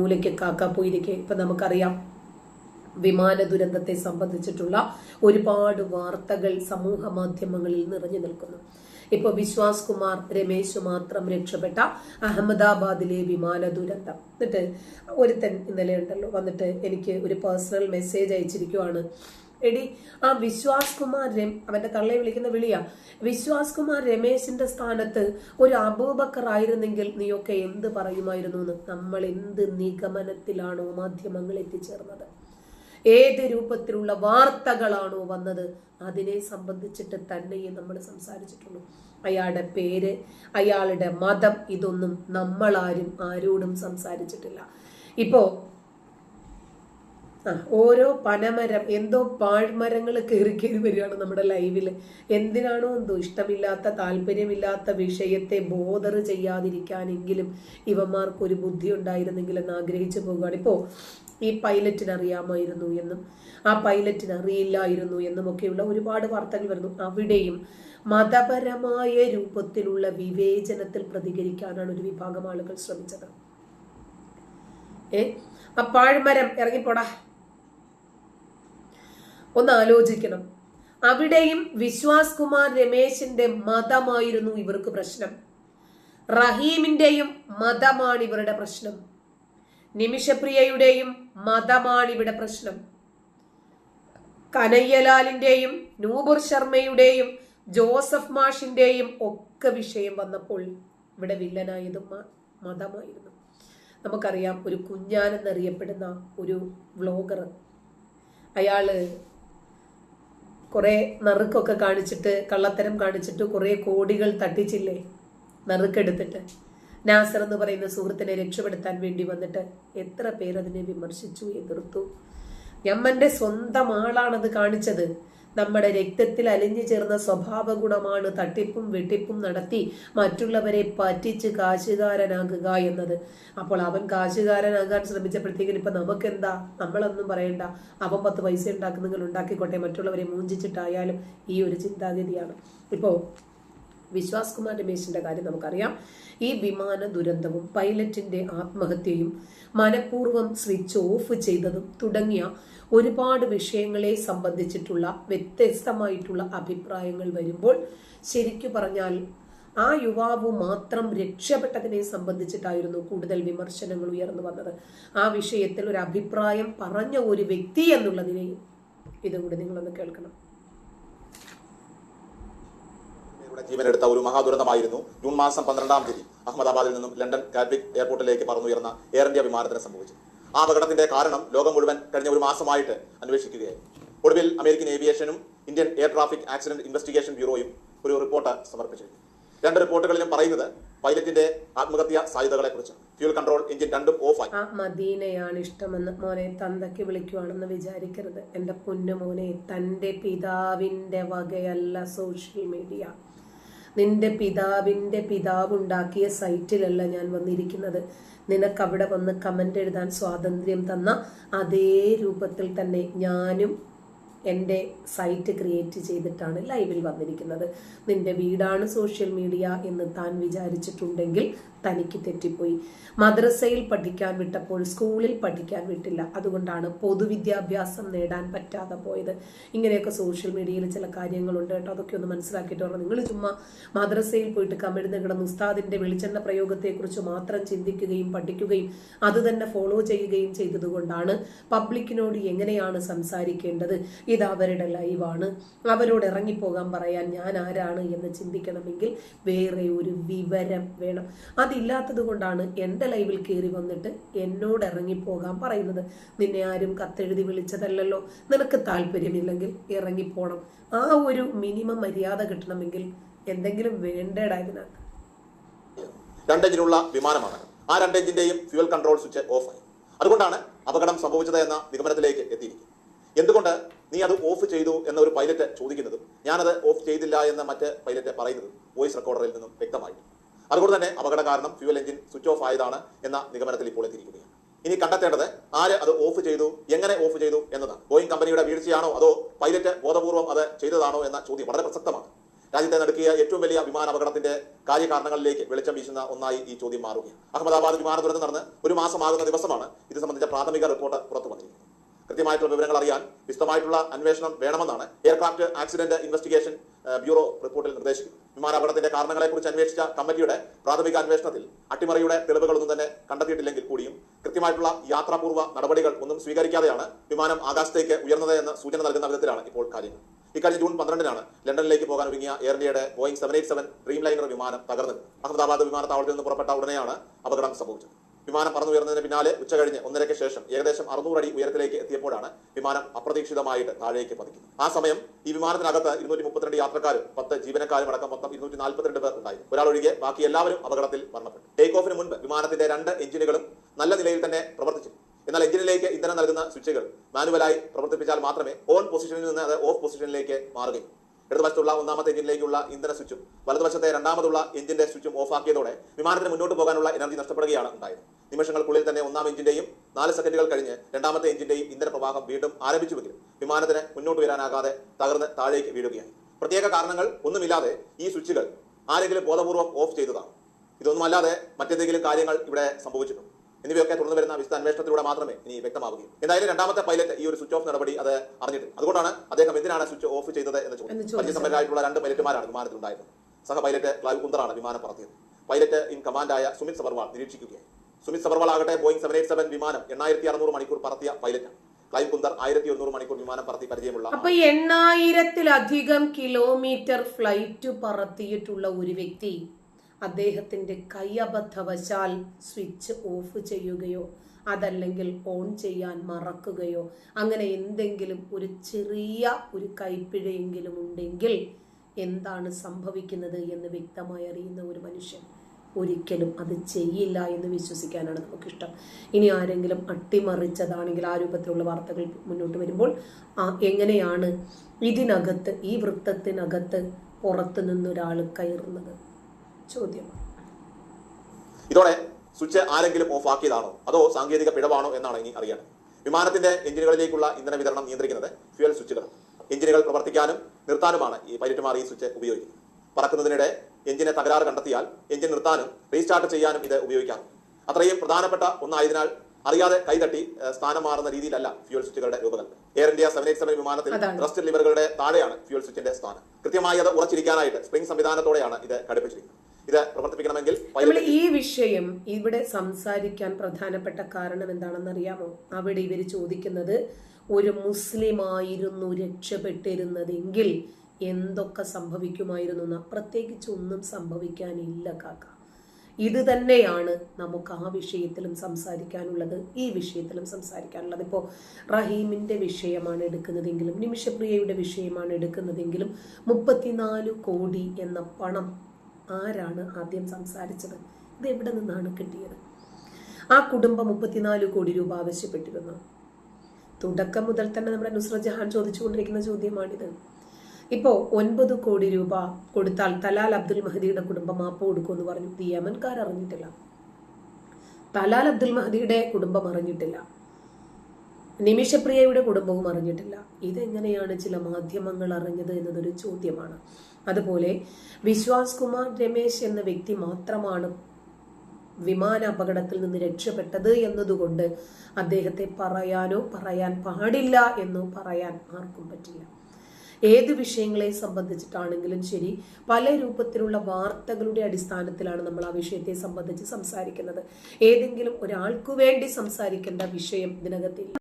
മൂലയ്ക്ക് കാക്ക പോയിരിക്കെ. ഇപ്പൊ നമുക്കറിയാം വിമാന ദുരന്തത്തെ സംബന്ധിച്ചിട്ടുള്ള ഒരുപാട് വാർത്തകൾ സമൂഹ മാധ്യമങ്ങളിൽ നിറഞ്ഞു നിൽക്കുന്നു. ഇപ്പൊ വിശ്വാസ് കുമാർ രമേശ് മാത്രം രക്ഷപ്പെട്ട അഹമ്മദാബാദിലെ വിമാന ദുരന്തം. എന്നിട്ട് ഒരുത്തൻ ഇന്നലെ ഉണ്ടല്ലോ. വന്നിട്ട് എനിക്ക് ഒരു പേഴ്സണൽ മെസ്സേജ് അയച്ചിരിക്കുവാണ്. എടി ആ വിശ്വാസ് കുമാർ രമ അവന്റെ തള്ളയെ വിളിക്കുന്ന വിളിയാ. വിശ്വാസ് കുമാർ രമേശിന്റെ സ്ഥാനത്ത് ഒരു അബൂബക്കർ ആയിരുന്നെങ്കിൽ നീയൊക്കെ എന്ത് പറയുമായിരുന്നു എന്ന് നമ്മൾ എന്ത് നിഗമനത്തിലാണോ മാധ്യമങ്ങൾ എത്തിച്ചേർന്നത്? ഏത് രൂപത്തിലുള്ള വാർത്തകളാണോ വന്നത്? അതിനെ സംബന്ധിച്ചിട്ട് തന്നെയേ നമ്മൾ സംസാരിച്ചിട്ടുള്ളൂ. അയാളുടെ പേര് അയാളുടെ മതം ഇതൊന്നും നമ്മളാരും ആരോടും സംസാരിച്ചിട്ടില്ല. ഇപ്പോ ഓരോ പനമരം എന്തോ പാഴ്മരങ്ങൾ കയറി കയറി വരികയാണ് നമ്മുടെ ലൈവിൽ എന്തിനാണോ എന്തോ ഇഷ്ടമില്ലാത്ത താല്പര്യമില്ലാത്ത വിഷയത്തെ ബോധർ ചെയ്യാതിരിക്കാനെങ്കിലും ഇവന്മാർക്ക് ഒരു ബുദ്ധി ഉണ്ടായിരുന്നെങ്കിൽ എന്ന് ആഗ്രഹിച്ചു പോകുകയാണ് ഇപ്പോൾ ഈ പൈലറ്റിന് അറിയാമായിരുന്നു എന്നും ആ പൈലറ്റിന് അറിയില്ലായിരുന്നു എന്നുമൊക്കെയുള്ള ഒരുപാട് വാർത്തകൾ വരുന്നു. അവിടെയും മതപരമായ രൂപത്തിലുള്ള വിവേചനത്തിൽ പ്രതികരിക്കാനാണ് ഒരു വിഭാഗം ആളുകൾ ശ്രമിച്ചത്. ഏ ആ പാഴ്മരം ഇറങ്ങിപ്പോടാ. ഒന്ന് ആലോചിക്കണം അവിടെയും വിശ്വാസ് കുമാർ രമേശിന്റെ മതമായിരുന്നു ഇവർക്ക് പ്രശ്നം. റഹീമിന്റെയും മതമാണ് ഇവരുടെ പ്രശ്നം. നിമിഷപ്രിയയുടെയും മതമാണ് ഇവിടെ പ്രശ്നം. കനയ്യലാലിന്റെയും നൂബുർ ശർമ്മയുടെയും ജോസഫ് മാഷിന്റെയും ഒക്കെ വിഷയം വന്നപ്പോൾ ഇവിടെ വില്ലനായതും മതമായിരുന്നു. നമുക്കറിയാം ഒരു കുഞ്ഞാൻ എന്നറിയപ്പെടുന്ന ഒരു വ്ലോഗർ. അയാൾ കുറെ നറുക്കൊക്കെ കാണിച്ചിട്ട് കള്ളത്തരം കാണിച്ചിട്ട് കുറെ കോടികൾ തട്ടിച്ചില്ലേ? നറുക്കെടുത്തിട്ട്. നാസർ എന്ന് പറയുന്ന സുഹൃത്തിനെ രക്ഷപ്പെടുത്താൻ വേണ്ടി വന്നിട്ട് എത്ര പേരതിനെ വിമർശിച്ചു എതിർത്തു. ഞമ്മന്റെ സ്വന്തം ആളാണത് കാണിച്ചത്. നമ്മുടെ രക്തത്തിൽ അലിഞ്ഞു ചേർന്ന സ്വഭാവ ഗുണമാണ് തട്ടിപ്പും വെട്ടിപ്പും നടത്തി മറ്റുള്ളവരെ പറ്റിച്ച് കാശുകാരനാകുക എന്നത്. അപ്പോൾ അവൻ കാശുകാരനാകാൻ ശ്രമിച്ചപ്പോഴത്തേക്കും ഇപ്പൊ നമുക്കെന്താ? നമ്മളൊന്നും പറയണ്ട. അവൻ പത്ത് പൈസ ഉണ്ടാക്കുന്നെങ്കിൽ ഉണ്ടാക്കിക്കോട്ടെ. മറ്റുള്ളവരെ മൂഞ്ചിച്ചിട്ടായാലും ഈ ഒരു ചിന്താഗതിയാണ്. ഇപ്പോ വിശ്വാസ് കുമാർ രമേശിന്റെ കാര്യം നമുക്കറിയാം. ഈ വിമാന ദുരന്തവും പൈലറ്റിന്റെ ആത്മഹത്യയും മനഃപൂർവം സ്വിച്ച് ഓഫ് ചെയ്തതും തുടങ്ങിയ ഒരുപാട് വിഷയങ്ങളെ സംബന്ധിച്ചിട്ടുള്ള വ്യത്യസ്തമായിട്ടുള്ള അഭിപ്രായങ്ങൾ വരുമ്പോൾ ശരിക്കു പറഞ്ഞാൽ ആ യുവാവ് മാത്രം രക്ഷപ്പെട്ടതിനെ സംബന്ധിച്ചിട്ടായിരുന്നു കൂടുതൽ വിമർശനങ്ങൾ ഉയർന്നു വന്നത്. ആ വിഷയത്തിൽ ഒരു അഭിപ്രായം പറഞ്ഞ ഒരു വ്യക്തി എന്നുള്ളതിനെയും ഇതും കൂടി നിങ്ങളൊന്ന് കേൾക്കണം. പേരുടെ ജീവനെടുത്ത ഒരു മഹാദുരന്തമായിരുന്നു. ജൂൺ മാസം പന്ത്രണ്ടാം തീയതി അഹമ്മദാബാദിൽ നിന്നും ലണ്ടൻ കാബിക് എയർപോർട്ടിലേക്ക് പറന്നുയർന്ന എയർ ഇന്ത്യ വിമാനത്തിന് സംഭവിച്ചു. ആ അപകടത്തിന്റെ കാരണം ലോകം മുഴുവൻ കഴിഞ്ഞ ഒരു മാസമായിട്ട് അന്വേഷിക്കുകയായിരുന്നു ഒടുവിൽ American ഏവിയേഷനും Indian air traffic accident investigation ബ്യൂറോയും ഒരു റിപ്പോർട്ട് സമർപ്പിച്ചിരുന്നു. രണ്ട് റിപ്പോർട്ടുകളിലും പറയുന്നത് പൈലറ്റിന്റെ ആത്മഹത്യാ സാധ്യതകളെ കുറിച്ച് ഫ്യൂൽ കൺട്രോൾ എഞ്ചിൻ രണ്ടും ഓഫായി. ആ മദീനയാണ് ഇഷ്ടമെന്ന് മോനെ തന്തയ്ക്ക് വിളിക്കുവാണെന്ന് വിചാരിക്കരുത്. എന്റെ പൊന്നു മോനെ തന്റെ പിതാവിന്റെ വകയല്ല സോഷ്യൽ മീഡിയ. നിന്റെ പിതാവിന്റെ പിതാവ് ഉണ്ടാക്കിയ സൈറ്റിലല്ല ഞാൻ വന്നിരിക്കുന്നത്. നിനക്ക് അവിടെ വന്ന് കമന്റ് എഴുതാൻ സ്വാതന്ത്ര്യം തന്ന അതേ രൂപത്തിൽ തന്നെ ഞാനും എന്റെ സൈറ്റ് ക്രിയേറ്റ് ചെയ്തിട്ടാണ് ലൈവിൽ വന്നിരിക്കുന്നത്. നിന്റെ വീടാണ് സോഷ്യൽ മീഡിയ എന്ന് താൻ വിചാരിച്ചിട്ടുണ്ടെങ്കിൽ തനിക്ക് തെറ്റിപ്പോയി. മദ്രസയിൽ പഠിക്കാൻ വിട്ടപ്പോൾ സ്കൂളിൽ പഠിക്കാൻ വിട്ടില്ല. അതുകൊണ്ടാണ് പൊതുവിദ്യാഭ്യാസം നേടാൻ പറ്റാതെ പോയത്. ഇങ്ങനെയൊക്കെ സോഷ്യൽ മീഡിയയിൽ ചില കാര്യങ്ങളുണ്ട് കേട്ടോ. അതൊക്കെ ഒന്ന് മനസ്സിലാക്കിയിട്ട് പറഞ്ഞു നിങ്ങൾ ചുമ്മാ മദ്രസയിൽ പോയിട്ട് കമിഴ്ന്ന് കിടന്ന് ഉസ്താദിന്റെ വെളിച്ചെണ്ണ പ്രയോഗത്തെക്കുറിച്ച് മാത്രം ചിന്തിക്കുകയും പഠിക്കുകയും അത് തന്നെ ഫോളോ ചെയ്യുകയും ചെയ്തതുകൊണ്ടാണ് പബ്ലിക്കിനോട് എങ്ങനെയാണ് സംസാരിക്കേണ്ടത്? ഇത് അവരുടെ ലൈവാണ്. അവരോട് ഇറങ്ങിപ്പോകാൻ പറയാൻ ഞാൻ ആരാണ് എന്ന് ചിന്തിക്കണമെങ്കിൽ വേറെ ഒരു വിവരം വേണം. അതില്ലാത്തത് കൊണ്ടാണ് എന്റെ ലൈവിൽ കയറി വന്നിട്ട് എന്നോട് ഇറങ്ങിപ്പോകാൻ പറയുന്നത്. നിന്നെ ആരും കത്തെഴുതി വിളിച്ചതല്ലല്ലോ. നിനക്ക് താല്പര്യമില്ലെങ്കിൽ ഇറങ്ങിപ്പോണം. ആ ഒരു മിനിമം മര്യാദ കിട്ടണമെങ്കിൽ എന്തെങ്കിലും വേണ്ടേടാ ഇതിനകത്ത്. രണ്ട് എഞ്ചിനുള്ള വിമാനമാണ്. ആ രണ്ട് എഞ്ചിന്റെയും ഫ്യൂൽ കൺട്രോൾ സ്വിച്ച് ഓഫായി. അതുകൊണ്ടാണ് അപകടം സംഭവിച്ചത് എന്ന നിഗമനത്തിലേക്ക് എത്തിയിരിക്കുന്നത്. എന്തുകൊണ്ട് നീ അത് ഓഫ് ചെയ്തു എന്ന ഒരു പൈലറ്റ് ചോദിക്കുന്നതും ഞാനത് ഓഫ് ചെയ്തില്ല എന്ന് മറ്റ് പൈലറ്റ് പറയുന്നതും വോയിസ് റെക്കോർഡറിൽ നിന്നും വ്യക്തമായി അതുകൊണ്ട് തന്നെ അപകട കാരണം ഫ്യൂൽ എഞ്ചിൻ സ്വിച്ച് ഓഫ് ആയതാണ് എന്ന നിഗമനത്തിൽ ഇപ്പോൾ എത്തിയിരിക്കുകയാണ്. ഇനി കണ്ടെത്തേണ്ടത് ആര് അത് ഓഫ് ചെയ്തു എങ്ങനെ ഓഫ് ചെയ്തു എന്നതാണ്. ബോയിങ് കമ്പനിയുടെ വീഴ്ചയാണോ അതോ പൈലറ്റ് ബോധപൂർവം അത് ചെയ്തതാണോ എന്ന ചോദ്യം വളരെ പ്രസക്തമാണ്. രാജ്യത്തെ നടക്കിയ ഏറ്റവും വലിയ വിമാന അപകടത്തിന്റെ കാര്യകാരണങ്ങളിലേക്ക് വെളിച്ചം വീശുന്ന ഒന്നായി ഈ ചോദ്യം മാറുകയാണ്. അഹമ്മദാബാദ് വിമാന ദുരന്തം നടന്ന് ഒരു മാസമാകുന്ന ദിവസമാണ് ഇത് സംബന്ധിച്ച പ്രാഥമിക റിപ്പോർട്ട് പുറത്തു വന്നിരിക്കുന്നത്. കൃത്യമായിട്ടുള്ള വിവരങ്ങൾ അറിയാൻ വിശദമായിട്ടുള്ള അന്വേഷണം വേണമെന്നാണ് എയർക്രാഫ്റ്റ് ആക്സിഡന്റ് ഇൻവെസ്റ്റിഗേഷൻ ബ്യൂറോ റിപ്പോർട്ടിൽ നിർദ്ദേശിക്കുന്നത്. വിമാനാപകടത്തിന്റെ കാരണങ്ങളെക്കുറിച്ച് അന്വേഷിച്ച കമ്മിറ്റിയുടെ പ്രാഥമിക അന്വേഷണത്തിൽ അട്ടിമറിയുടെ തെളിവുകളൊന്നും തന്നെ കണ്ടെത്തിയിട്ടില്ലെങ്കിൽ കൂടിയും കൃത്യമായിട്ടുള്ള യാത്രാപൂർവ നടപടികൾ ഒന്നും സ്വീകരിക്കാതെയാണ് വിമാനം ആകാശത്തേക്ക് ഉയർന്നത് എന്ന സൂചന നൽകുന്ന വിധത്തിലാണ് ഇപ്പോൾ കാര്യങ്ങൾ. ഇക്കഴിഞ്ഞ ജൂൺ പന്ത്രണ്ടിനാണ് ലണ്ടനിലേക്ക് പോകാൻ ഒരുങ്ങിയ എയർ ഇന്ത്യയുടെ Boeing seven eight seven dreamliner വിമാനം തകർന്നത്. അഹമ്മദാബാദ് വിമാനത്താവളത്തിൽ നിന്ന് പുറപ്പെട്ട ഉടനെയാണ് അപകടം സംഭവിച്ചത്. വിമാനം പറന്നുയർന്നതിന് പിന്നാലെ ഉച്ച കഴിഞ്ഞ് ഒന്നരയ്ക്ക് ശേഷം ഏകദേശം അറുന്നൂറ് അടി ഉയരത്തിലേക്ക് എത്തിയപ്പോഴാണ് വിമാനം അപ്രതീക്ഷിതമായിട്ട് താഴേക്ക് പതിക്കുന്നത്. ആ സമയം ഈ വിമാനത്തിനകത്ത് ഇരുന്നൂറ്റി മുപ്പത്തിരണ്ട് യാത്രക്കാരും പത്ത് ജീവനക്കാരും അടക്കം മൊത്തം ഇരുന്നൂറ്റി നാൽപ്പത്തിരണ്ട് പേർ ഉണ്ടായിരുന്നു. ഒരാൾ ഒഴികെ ബാക്കി എല്ലാവരും അപകടത്തിൽ മരണപ്പെട്ടു. ടേക്ക് ഓഫിന് മുൻപ് വിമാനത്തിന്റെ രണ്ട് എഞ്ചിനുകളും നല്ല നിലയിൽ തന്നെ പ്രവർത്തിച്ചു എന്നാൽ എഞ്ചിനിലേക്ക് ഇന്ധനം നൽകുന്ന സ്വിച്ചുകൾ മാനുവലായി പ്രവർത്തിപ്പിച്ചാൽ മാത്രമേ ഓൺ പൊസിഷനിൽ നിന്ന് അത് ഓഫ് പൊസിഷനിലേക്ക് മാറുകയും ഇടതുവശത്തുള്ള ഒന്നാമത്തെ എഞ്ചിനിലേക്കുള്ള ഇന്ധന സ്വിച്ചും വലതുവശത്തെ രണ്ടാമതുള്ള എഞ്ചിന്റെ സ്വിച്ചും ഓഫാക്കിയതോടെ വിമാനത്തിന് മുന്നോട്ട് പോകാനുള്ള എനർജി നഷ്ടപ്പെടുകയാണ് ഉണ്ടായത്. നിമിഷങ്ങൾക്കുള്ളിൽ തന്നെ ഒന്നാം എഞ്ചിന്റെയും നാല് സെക്കൻഡുകൾ കഴിഞ്ഞ് രണ്ടാമത്തെ എഞ്ചിന്റെയും ഇന്ധന പ്രവാഹം വീണ്ടും ആരംഭിച്ചുവെങ്കിലും വിമാനത്തിന് മുന്നോട്ട് വരാനാകാതെ തകർന്ന് താഴേക്ക് വീഴുകയാണ്. പ്രത്യേക കാരണങ്ങൾ ഒന്നുമില്ലാതെ ഈ സ്വിച്ചുകൾ ആരെങ്കിലും ബോധപൂർവം ഓഫ് ചെയ്തതാണ്. ഇതൊന്നുമല്ലാതെ മറ്റെന്തെങ്കിലും കാര്യങ്ങൾ ഇവിടെ സംഭവിച്ചിട്ടുണ്ട്? എന്നിവയൊക്കെ തുടർന്ന് വരുന്ന വിശദ അന്വേഷണത്തിലൂടെ മാത്രമേ ഇനി വ്യക്തമാവുകയും എന്തായാലും രണ്ടാമത്തെ പൈലറ്റ് ഈ ഒരു സ്വിച്ച് ഓഫ് നടപടി അത് അറിഞ്ഞിട്ട് അതുകൊണ്ടാണ് അദ്ദേഹം എന്തിനാണ് സ്വിച്ച് ഓഫ് ചെയ്തത് എന്ന് ചോദിച്ചത്. പരിചയസമ്പന്നരായിട്ടുള്ള രണ്ട് പൈലറ്റുമാരാണ് വിമാനത്തിലുണ്ടായിരുന്നത്. സഹ പൈലറ്റ് ക്ലാവ് കുന്തറാണ് വിമാനം പറത്തിയത്. പൈലറ്റ് ഇൻ കമാൻഡായ സുമിത് സബർവാൾ നിരീക്ഷിക്കുകയായി സുമിത് സബർവാൾ ആകട്ടെ ബോയിങ് സെവൻ എയ്റ്റ് സെവൻ വിമാനം എണ്ണായിരത്തി അറുന്നൂറ് മണിക്കൂർ പറത്തിയ പൈലറ്റാണ് ക്ലൈവ് കുന്തർ ആയിരത്തി ഒരുന്നൂറ് മണിക്കൂർ വിമാനം പറത്തി പരിചയമുള്ള അപ്പൊ എണ്ണായിരത്തിലധികം കിലോമീറ്റർ ഫ്ലൈറ്റ് പറത്തിയിട്ടുള്ള ഒരു വ്യക്തി അദ്ദേഹത്തിന്റെ കൈയബദ്ധവശാൽ സ്വിച്ച് ഓഫ് ചെയ്യുകയോ അതല്ലെങ്കിൽ ഓൺ ചെയ്യാൻ മറക്കുകയോ അങ്ങനെ എന്തെങ്കിലും ഒരു ചെറിയ ഒരു കൈപ്പിഴയെങ്കിലും ഉണ്ടെങ്കിൽ എന്താണ് സംഭവിക്കുന്നത് എന്ന് വ്യക്തമായി അറിയുന്ന ഒരു മനുഷ്യൻ ഒരിക്കലും അത് ചെയ്യില്ല എന്ന് വിശ്വസിക്കാനാണ് നമുക്കിഷ്ടം. ഇനി ആരെങ്കിലും അട്ടിമറിച്ചതാണെങ്കിൽ ആ രൂപത്തിലുള്ള വാർത്തകൾ മുന്നോട്ട് വരുമ്പോൾ എങ്ങനെയാണ് ഇതിനകത്ത് ഈ വൃത്തത്തിനകത്ത് പുറത്തു നിന്നൊരാൾ കയറുന്നത്? ചോദ്യമാണ്. ഇതോടെ സ്വിച്ച് ആരെങ്കിലും ഓഫ് ആക്കിയതാണോ അതോ സാങ്കേതിക പിഴവാണോ എന്നാണ് ഇനി അറിയേണ്ടത്. വിമാനത്തിന്റെ എഞ്ചിനുകളിലേക്കുള്ള ഇന്ധന വിതരണം നിയന്ത്രിക്കുന്നത് ഫ്യൂൽ സ്വിച്ചുകൾ എഞ്ചിനുകൾ പ്രവർത്തിക്കാനും നിർത്താനുമാണ് ഈ പൈലറ്റുമാർ ഈ സ്വിച്ച് ഉപയോഗിക്കുന്നത്. പറക്കുന്നതിനിടെ എഞ്ചിനെ തകരാറ് കണ്ടെത്തിയാൽ എഞ്ചിൻ നിർത്താനും റീസ്റ്റാർട്ട് ചെയ്യാനും ഇത് ഉപയോഗിക്കാം. അത്രയും പ്രധാനപ്പെട്ട ഒന്നായതിനാൽ അറിയാതെ കൈതട്ടി സ്ഥാനം മാറുന്ന രീതിയിലല്ല ഫ്യൂൽ സ്വിച്ചുകളുടെ രൂപകൽപ്പന. Air India seven eight seven വിമാനത്തിൽ. റസ്റ്റ് ലിവറുകളുടെ താഴെയാണ് ഫ്യൂൽ സ്വിച്ചിന്റെ സ്ഥാനം. കൃത്യമായി അത് ഉറച്ചിരിക്കാനായിട്ട് സ്പ്രിംഗ് സംവിധാനത്തോടെയാണ് ഇത് ഘടിപ്പിച്ചിരിക്കുന്നത്. ഇത് പ്രവർത്തിപ്പിക്കണമെങ്കിൽ നമ്മൾ ഈ വിഷയം ഇവിടെ സംസാരിക്കാൻ പ്രധാനപ്പെട്ട കാരണം എന്താണെന്ന് അറിയാമോ? അവിടെ ഇവർ ചോദിക്കുന്നത് ഒരു മുസ്ലിം ആയിരുന്നു രക്ഷപ്പെട്ടിരുന്നതെങ്കിൽ എന്തൊക്കെ സംഭവിക്കുമായിരുന്നു എന്ന്. പ്രത്യേകിച്ച് ഒന്നും സംഭവിക്കാനില്ല കാക്ക. ഇത് തന്നെയാണ് നമുക്ക് ആ വിഷയത്തിലും സംസാരിക്കാനുള്ളത് ഈ വിഷയത്തിലും സംസാരിക്കാനുള്ളത്. ഇപ്പോൾ റഹീമിന്റെ വിഷയമാണ് എടുക്കുന്നതെങ്കിലും നിമിഷപ്രിയയുടെ വിഷയമാണ് എടുക്കുന്നതെങ്കിലും മുപ്പത്തിനാല് കോടി എന്ന പണം ആരാണ് ആദ്യം സംസാരിച്ചത്? ഇത് എവിടെ നിന്നാണ് കിട്ടിയത്? ആ കുടുംബം മുപ്പത്തിനാല് കോടി രൂപ ആവശ്യപ്പെട്ടിരുന്നു. തുടക്കം മുതൽ തന്നെ നമ്മുടെ നുസ്ര ജഹാൻ ചോദിച്ചുകൊണ്ടിരിക്കുന്ന ചോദ്യമാണിത്. ഇപ്പോൾ ഒൻപത് കോടി രൂപ കൊടുത്താൽ തലാൽ അബ്ദുൽ മഹദിയുടെ കുടുംബം മാപ്പ് കൊടുക്കുമെന്ന് പറഞ്ഞു. യമൻകാർ അറിഞ്ഞിട്ടില്ല. തലാൽ അബ്ദുൽ മഹദിയുടെ കുടുംബം അറിഞ്ഞിട്ടില്ല. നിമിഷപ്രിയയുടെ കുടുംബവും അറിഞ്ഞിട്ടില്ല. ഇതെങ്ങനെയാണ് ചില മാധ്യമങ്ങൾ അറിഞ്ഞത് എന്നതൊരു ചോദ്യമാണ്. അതുപോലെ വിശ്വാസ് കുമാർ രമേശ് എന്ന വ്യക്തി മാത്രമാണ് വിമാന അപകടത്തിൽ നിന്ന് രക്ഷപ്പെട്ടത് എന്നതുകൊണ്ട് അദ്ദേഹത്തെ പറയാനോ പറയാൻ പാടില്ല എന്നോ പറയാൻ ആർക്കും പറ്റില്ല. ഏത് വിഷയങ്ങളെ സംബന്ധിച്ചിട്ടാണെങ്കിലും ശരി പല രൂപത്തിലുള്ള വാർത്തകളുടെ അടിസ്ഥാനത്തിലാണ് നമ്മൾ ആ വിഷയത്തെ സംബന്ധിച്ച് സംസാരിക്കുന്നത്. ഏതെങ്കിലും ഒരാൾക്കു വേണ്ടി സംസാരിക്കേണ്ട വിഷയം ഇതിനകത്തില്ല.